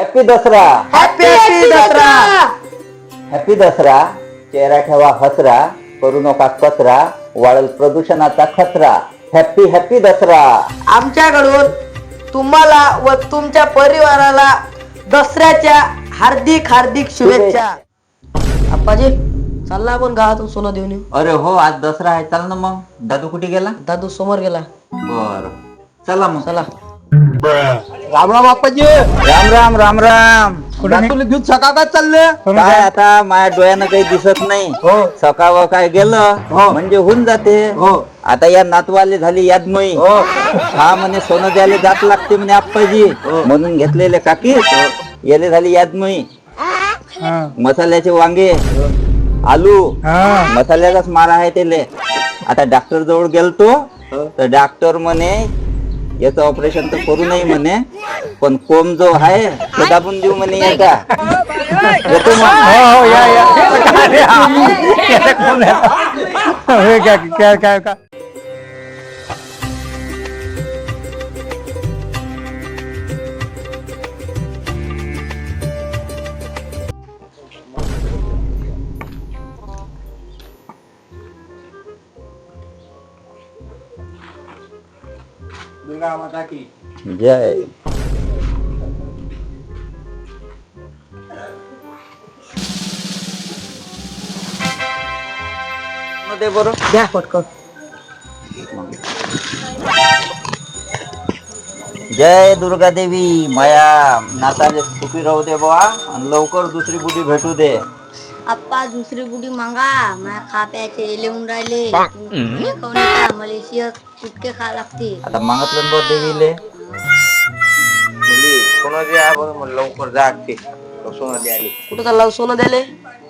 Happy Dasara. Happy happy Dasara. Happy Dasara. चेहरा ठेवा हसरा. करू नका कचरा. वाळल प्रदूषणाचा खतरा. Happy happy Dasara. आमच्याकडून तुम्हाला व तुमच्या परिवाराला दसऱ्याच्या हार्दिक हार्दिक शुभेच्छा. आप्पाजी चालला आपण गावातून सोनं देऊन येऊ. अरे हो आज दसरा आहे. चल ना मग. दादू कुठे गेला? दादू समोर गेला. बर. चला मग. चला. राम राम बाप्पाजी राम राम राम राम तुला घेऊन सका काय चालले? काय आता माझ्या डोळ्यानं काही दिसत नाही. हो. सकाळ काय गेलं हो. म्हणजे होऊन जाते. हो. आता या नातवाले झाली यादमयी. हो. हा म्हणे सोनं द्यायला जात लागते म्हणे आप्पाजी. म्हणून घेतलेले काकी. याले झाली यादमयी. हा. मसाल्याचे वांगे आलू हा. मसाल्याचाच मारा आहे त्याले. आता डॉक्टर जवळ गेलतो. तर डॉक्टर म्हणे याचं ऑपरेशन तर करू नाही म्हणे पण कोंब जो आहे तो दाबून देऊ म्हणे एका येतो मग हो हो या या काय? हे काय काय काय जय दे बरं. द्या पटकन. जय दुर्गा देवी माया. नाताले सुखी राहू दे बुवा आणि लवकर दुसरी बुडी भेटू दे. आप्पा दुसरी बुडी मागा. माझ्या खाप्याचे लिहून राहिले. तुम्ही कुटके खा लागते. आता मागितलं बुवा देवीले. मुली सोनं द्या बरं म्हणलं लवकर जा ते सोनं द्यायला कुठं चालला हो सोनं द्याले?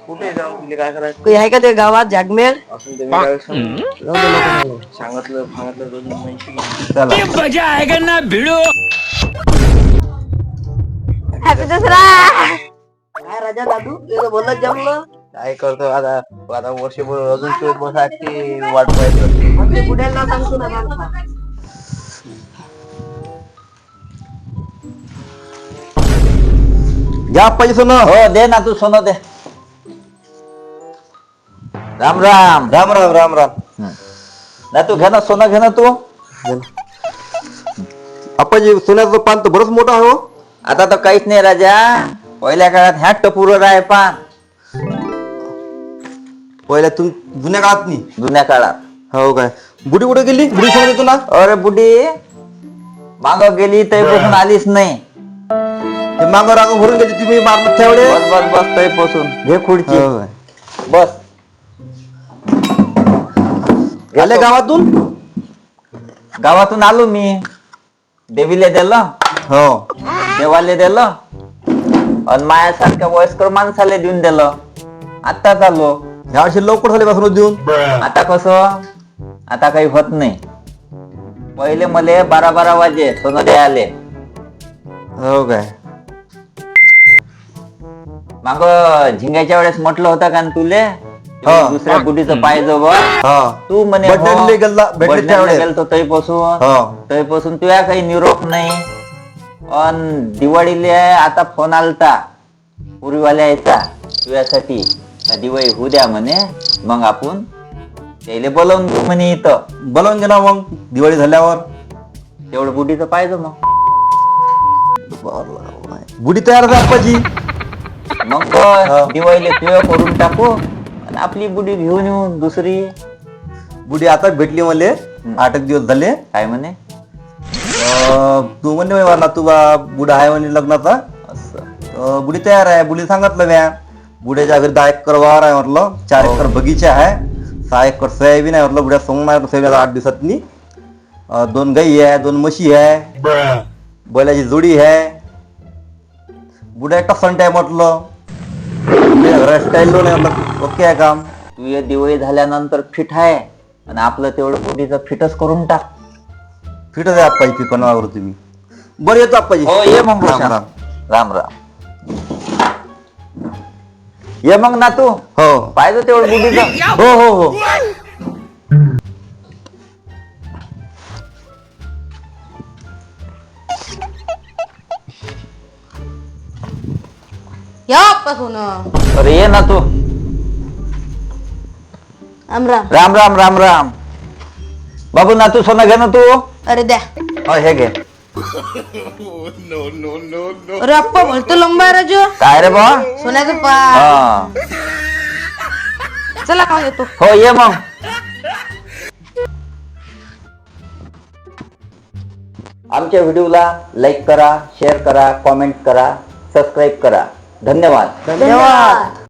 कुठे जाऊन तुला काय करायचं? काही आहे का ते गावात जागमेर? असून ते मी काय सांग- सांगितलं सांगितलं दोन म्हशी चला. हॅपी दसरा काय राजा दादू? तुझं बोलत जमलं काय करतो आता? आता वर्षभर अजून शोध बसा की वाट पाहायचं आपल्या सांगतो ना माणसा. घ्या हो दे ना तू सोनं दे. राम राम. राम राम राम राम. ना तू घे ना सोनं घे ना तू. आप्पाजी सोन्याचं पान तर बरंच मोठं आहे हो. आता तर काहीच नाही राजा. पहिल्या काळात ह्या टपुरं आहे पान. पहिल्या तुम जुन्या काळात नाही. जुन्या काळात. हो काय? बुडी कुठे गेली? बुडी देतो ना अरे बुडी माग गेली तरी बसून आलीच नाही. ते मागं राग भरून गेली तुम्ही मारत त्यावेळे बस बस बस तरी बसून घे खुर्ची. हो काय. बस. आले. गावातून? गावातून आलो मी. देवीले दिलं. हो. देवाले दिलं. आणि मायासारख्या वयस्कर माणसाला देऊन दिलं. आत्ताच आलो. ह्या वर्षी लवकर झाले का सोनं देऊन. आता कसं? आता काही होत नाही. पहिले मले बारा बारा वाजे सोनं द्यायले हो काय? माग झिंगाच्या वेळेस म्हटलं होतं का न तुले? हा. दुसऱ्या बुडीचं पाहिजे बा हा. तू म्हणे हो. बड्डेला गेला- भेटले बड्डेला त्यावेळेस. गेलतो तईपासून. हो. तईपासून तुया काही निरोप नाही. अन दिवाळीले आता फोन आलता. पुरीवाल्या यायचा तुझ्यासाठी का दिवाळी होऊ द्या म्हणे. मग आपण त्याले बोलवून घेऊ म्हणे इथं. बोलावून घे ना मग दिवाळी झाल्यावर. तेवढं बुडीचं पाहिजे मग बुडी तयार आहे आप्पाजी. मग दिवाळीला तुझ्या करून टाकू आणि आपली बुडी घेऊन येऊ दुसरी. बुडी आता भेटली मला. आठ एक दिवस झाले. काय म्हणे? अं, तू म्हणले मला तुला बुडा आहे म्हणे लग्नाचा. असं. अं, बुडी तयार आहे. बुडी सांगितलं म्या. बुड्याच्या घरी दहा एकर वावर आहे म्हटलं. चार एकर बगीचा आहे. सहा एकर सोयाबीन आहे म्हटलं बुड्या सोंग नाही सोयाबीन आठ दिवसातनी अं, दोन गाई आहे दोन म्हशी आहे. बैलाची जोडी आहे. बुड्या एकटा संट आहे म्हटलं. स्टाईल नाही म्हटलं ओके आहे काम. तू ये दिवाळी झाल्यानंतर फिट आहे आणि आपलं तेवढं बुडीचं फिटच करून टाक. फिटच आहे आप्पाजी पिकवण्यावर तुम्ही? बरं येतो आप्पाजी हो ये मग राम. राम. राम राम. ये मग ना तू. हो. पाहिजे तेवढं बुडीचं हो हो हो. या अप्पा सोनं अरे ये ना तू. आमरा राम राम राम राम. बाबू ना तू सोनं घे ना तू. अरे द्या. हो हे घे. अरे अप्पा बोलतो लंबा राजू. काय रे बा सोन्याचं पा हा. चला का येतो. हो ये मग. आमच्या व्हिडिओला लाईक करा शेअर करा कॉमेंट करा सबस्क्राईब करा. धन्यवाद. धन्यवाद.